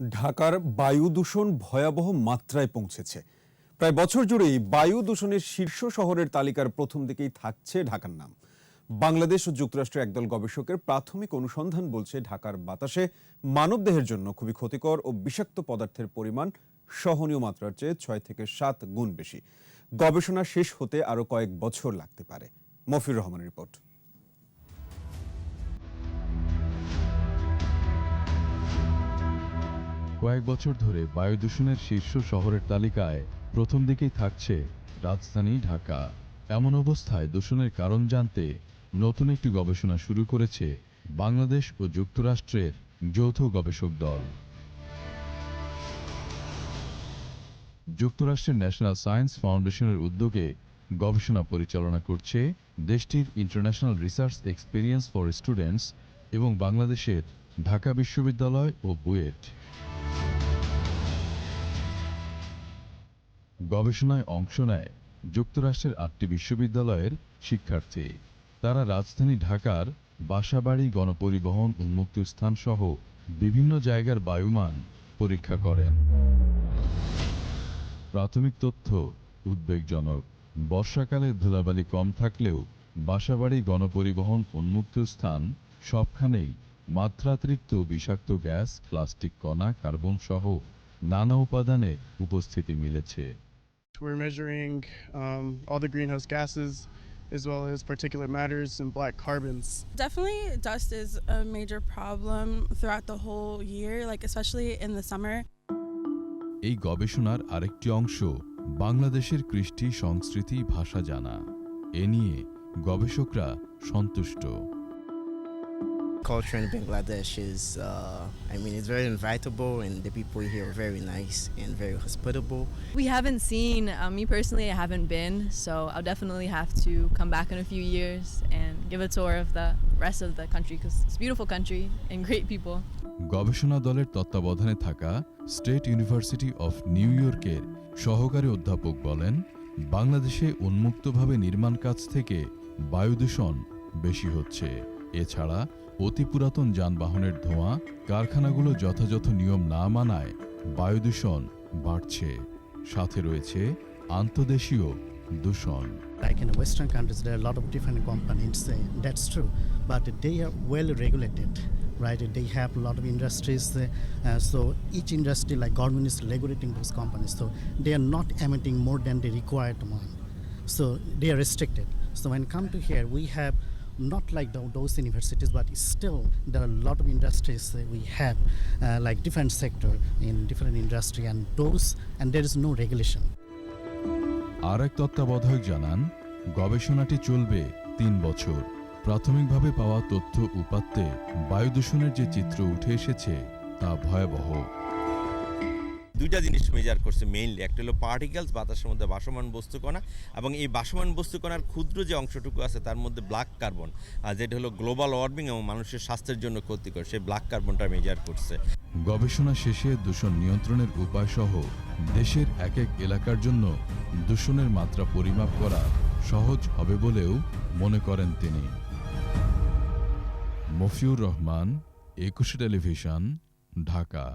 ঢাকার বায়ু দূষণ ভয়াবহ মাত্রায় পৌঁছেছে। প্রায় বছর জুড়েই বায়ু দূষণের শীর্ষ শহরের তালিকার প্রথম দিকেই থাকছে ঢাকার নাম। বাংলাদেশ ও যুক্তরাষ্ট্রের একদল গবেষকের প্রাথমিক অনুসন্ধান বলছে, ঢাকার বাতাসে মানবদেহের জন্য খুবই ক্ষতিকর ও বিষাক্ত পদার্থের পরিমাণ সহনীয় মাত্রার চেয়ে ছয় থেকে সাত গুণ বেশি। গবেষণা শেষ হতে আরও কয়েক বছর লাগতে পারে। মফির রহমানের রিপোর্ট। কয়েক বছর ধরে বায়ু দূষণের শীর্ষ শহরের তালিকায় প্রথম দিকেই থাকছে রাজধানী ঢাকা। এমন অবস্থায় দূষণের কারণ জানতে নতুন একটি গবেষণা শুরু করেছে বাংলাদেশ ও যুক্তরাষ্ট্রের যৌথ গবেষক দল। যুক্তরাষ্ট্রের ন্যাশনাল সায়েন্স ফাউন্ডেশনের উদ্যোগে গবেষণা পরিচালনা করছে দেশটির international research experience for students এবং বাংলাদেশের ঢাকা বিশ্ববিদ্যালয় ও বুয়েট। গবেষণায় অংশ নেয় যুক্তরাষ্ট্রের আটটি বিশ্ববিদ্যালয়ের শিক্ষার্থী। তারা রাজধানী ঢাকার বাসাবাড়ি গণপরিবহন উন্মুক্ত স্থান সহ বিভিন্ন জায়গার বায়ুমান পরীক্ষা করেন। প্রাথমিক তথ্য উদ্বেগজনক। বর্ষাকালে ধুলাবালি কম থাকলেও বাসাবাড়ি গণপরিবহন উন্মুক্ত স্থান সবখানেই মাত্রাতিরিক্ত বিষাক্ত গ্যাস, প্লাস্টিক কণা কার্বন সহ নানা উপাদানে উপস্থিতি মিলেছে। We're measuring um, all the greenhouse gases as well as particulate matters and black carbons. Definitely, dust is a major problem throughout the whole year, like especially in the summer. এই গবেষণার আরেকটি অংশ বাংলাদেশের কৃষ্টি সংস্কৃতি ভাষা জানা এ নিয়ে গবেষকরা সন্তুষ্ট culture in Bangladesh is, uh, I mean, it's very invitable, and the people here are very nice and very hospitable. We haven't seen, uh, me personally, I haven't been, so I'll definitely have to come back in a few years and give a tour of the rest of the country because it's a beautiful country and great people. গবেষণা দলের তত্ত্বাবধানে থাকা state university of new ইয়র্কের সহকারী অধ্যাপক বলেন বাংলাদেশে উন্মুক্তভাবে নির্মাণ কাজ থেকে বায়ু দূষণ বেশি হচ্ছে এছাড়া অতি পুরাতন যানবাহনের ধোঁয়া কারখানাগুলো যথাযথ নিয়ম না মানায় বায়ু দূষণ বাড়ছে সাথে রয়েছে আন্তদেশীয় দূষণ like in Western countries, there are a lot of different companies. uh, That's true, but they are well regulated, right? They have a lot of industries. uh, uh, so each industry, like government, is regulating those companies. So they are not emitting more than the required one. So they are restricted. So when come to here, we have not like tho- those universities, but still there are a lot of industries uh, we have, uh, like different sector in different industry, and those and there is no regulation. আর এক তত্ত্বাবধায়ক জানান গবেষণাটি চলবে তিন বছর প্রাথমিকভাবে পাওয়া তথ্য উপাত্তে বায়ু দূষণের যে চিত্র উঠে এসেছে তা ভয়াবহ দুইটা জিনিস মেজার করছে মেইনলি একটা হলো পার্টিকেলস বাতাসের মধ্যে বাসমান বস্তুকণা এবং এই বাসমান বস্তুকণার ক্ষুদ্র যে অংশটুকু আছে তার মধ্যে ব্ল্যাক কার্বন যেটা হলো গ্লোবাল ওয়ার্মিং এবং মানুষের স্বাস্থ্যের জন্য ক্ষতিকর, সেই ব্ল্যাক কার্বনটা মেজার করছে। গবেষণা শেষে দূষণ নিয়ন্ত্রণের উপায় সহ দেশের এক এক এলাকার জন্য দূষণের মাত্রা পরিমাপ করা সহজ হবে বলেও মনে করেন তিনি। মফিউর রহমান, একুশে টেলিভিশন, ঢাকা।